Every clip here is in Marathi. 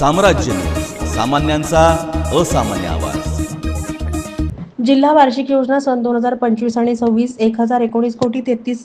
साम्राज्य. सामान्यांचा असामान्य आवाज. जिल्हा वार्षिक योजना सन दोन हजार पंचवीस आणि सव्वीस एक हजार एकोणीस कोटी तेहतीस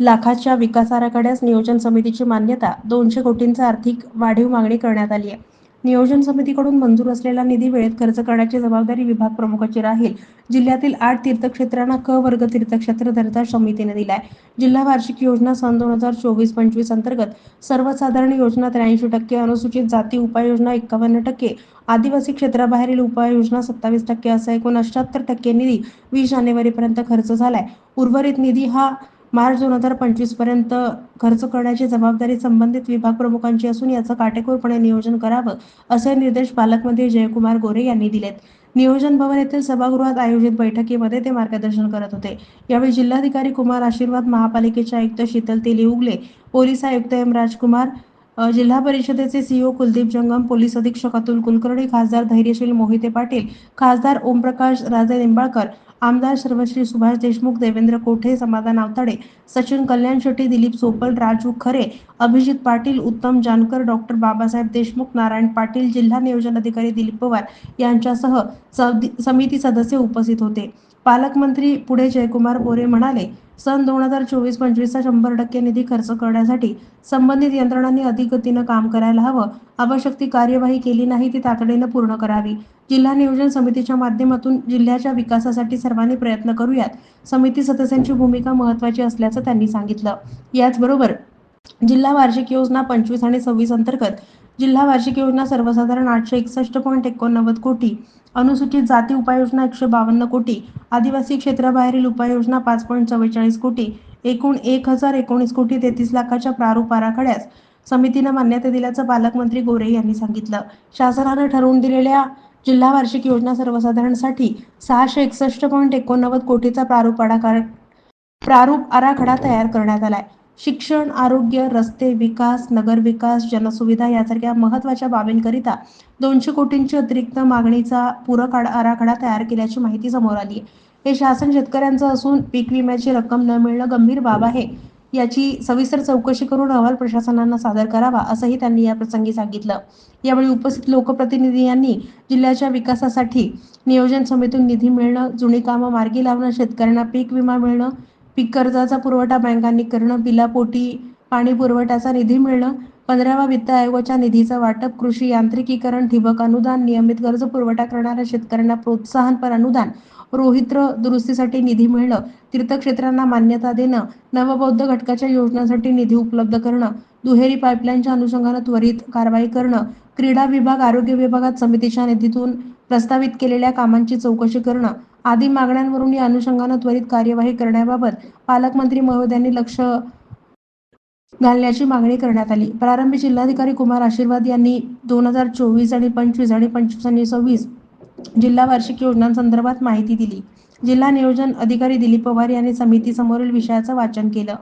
लाखाच्या विकास आराखड्यास नियोजन समितीची मान्यता दोनशे कोटींचा आर्थिक वाढीव मागणी करण्यात आली आहे. नियोजन समितीकडून मंजूर असलेला निधी वेळेत खर्च करण्याची जबाबदारी विभाग प्रमुखाची राहील. जिल्ह्यातील आठ तीर्थक्षेत्रांना क वर्ग तीर्थक्षेत्र दर्जा समितीने दिलाय. जिल्हा वार्षिक योजना सन दोन हजार चोवीस पंचवीस अंतर्गत सर्वसाधारण योजना त्र्याऐंशी टक्के अनुसूचित जाती उपाययोजना एक्कावन्न टक्के आदिवासी क्षेत्राबाहेरील उपाययोजना सत्तावीस टक्के असा एकूण अठ्याहत्तर टक्के निधी वीस जानेवारीपर्यंत खर्च झालाय. उर्वरित निधी हा मार्च दोन हजार पंचवीसपर्यंत खर्च करण्याची जबाबदारी संबंधित विभाग प्रमुखांची असून याचं काटेकोरपणे नियोजन करावं असे निर्देश पालकमंत्री जयकुमार गोरे यांनी दिलेत. नियोजन भवन येथील सभागृहात आयोजित बैठकीमध्ये ते मार्गदर्शन करत होते. यावेळी जिल्हाधिकारी कुमार आशीर्वाद महापालिकेचे आयुक्त शीतल तेली उगले पोलीस आयुक्त एम राजकुमार जिल्हा परिषदेचे सीईओ कुलदीप जंगम पोलीस अधीक्षक अतुल कुलकर्णी खासदार धैर्यशील मोहिते पाटील खासदार ओमप्रकाश राजे निंबाळकर आमदार सर्वश्री सुभाष देशमुख देवेंद्र कोठे समाधान आवताडे सचिन कल्याण शेट्टी दिलीप सोपल राजू खरे अभिजित पाटील उत्तम जानकर डॉक्टर बाबासाहेब देशमुख नारायण पाटील जिल्हा नियोजन अधिकारी दिलीप पवार यांच्यासह समिती सदस्य उपस्थित होते. पालकमंत्री पुढे जयकुमार बोरे म्हणाले सन दोन हजार चोवीस पंचवीसचा शंभर टक्के निधी खर्च करण्यासाठी संबंधित यंत्रणांनी अधिक गतीनं काम करायला हवं. आवश्यक ती कार्यवाही केली नाही ती तातडीनं पूर्ण करावी. जिल्हा नियोजन समितीच्या माध्यमातून जिल्ह्याच्या विकासासाठी सर्वांनी प्रयत्न करूयात. समिती सदस्यांची भूमिका महत्वाची असल्याचं त्यांनी सांगितलं. याचबरोबर जिल्हा वार्षिक योजना पंचवीस आणि सव्वीस अंतर्गत जिल्हा वार्षिक योजना सर्वसाधारण आठशे एकसष्ट पॉईंट एकोणनव्वद कोटी अनुसूचित जाती उपाययोजना एकशे बावन्न कोटी आदिवासी क्षेत्राबाहेरील उपाययोजना पाच पॉईंट चव्वेचाळीस कोटी एकूण एक हजार एकोणीस कोटी तेहतीस लाखाच्या प्रारूप आराखड्यास समितीनं मान्यता दिल्याचं पालकमंत्री गोरे यांनी सांगितलं. शासनानं ठरवून दिलेल्या जिल्हा वार्षिक योजना सर्वसाधारणसाठी सहाशे एकसष्ट पॉईंट एकोणनव्वद कोटीचा प्रारूप आराखडा प्रारूप आराखडा तयार करण्यात आलाय. शिक्षण आरोग्य रस्ते विकास नगरविकास जनसुविधा यासारख्या महत्त्वाच्या बाबींकरिता दोनशे कोटींची अतिरिक्त मागणीचा पूरक आराखडा तयार केल्याची माहिती समोर आली आहे हे शासन शेतकऱ्यांचं असून पीक विम्याची रक्कम न मिळणं गंभीर बाब आहे. याची सविस्तर चौकशी करून अहवाल प्रशासनांना सादर करावा असंही त्यांनी या प्रसंगी सांगितलं. यावेळी उपस्थित लोकप्रतिनिधी यांनी जिल्ह्याच्या विकासासाठी नियोजन समितीतून निधी मिळणं जुनी कामं मार्गी लावणं शेतकऱ्यांना पीक विमा मिळणं पीक कर्जाचा पुरवठा बँकांनी करणं बिलापोटी पाणी पुरवठ्याचा निधी मिळणं पंधरावा वित्त आयोगाच्या निधीचं वाटप कृषी यांत्रिकीकरण ठिबक अनुदान नियमित कर्ज पुरवठा करणाऱ्या शेतकऱ्यांना प्रोत्साहनपर अनुदान रोहित्र दुरुस्तीसाठी निधी मिळणं तीर्थक्षेत्रांना मान्यता देणं नवबौद्ध घटकाच्या योजनांसाठी निधी उपलब्ध करणं दुहेरी पाईपलाईनच्या अनुषंगानं त्वरित कारवाई करणं क्रीडा विभाग आरोग्य विभागात समितीच्या निधीतून प्रस्तावित केलेल्या कामांची चौकशी करणं आदी मागण्यांवरून या अनुषंगानं त्वरित कार्यवाही करण्याबाबत पालकमंत्री महोदयांनी लक्ष घालण्याची मागणी करण्यात आली. प्रारंभी जिल्हाधिकारी कुमार आशीर्वाद यांनी दोन हजार चोवीस आणि पंचवीस आणि पंचवीस आणि सव्वीस जिल्हा वार्षिक योजनांसंदर्भात माहिती दिली. जिल्हा नियोजन अधिकारी दिलीप पवार यांनी समितीसमोरील विषयाचं वाचन केलं.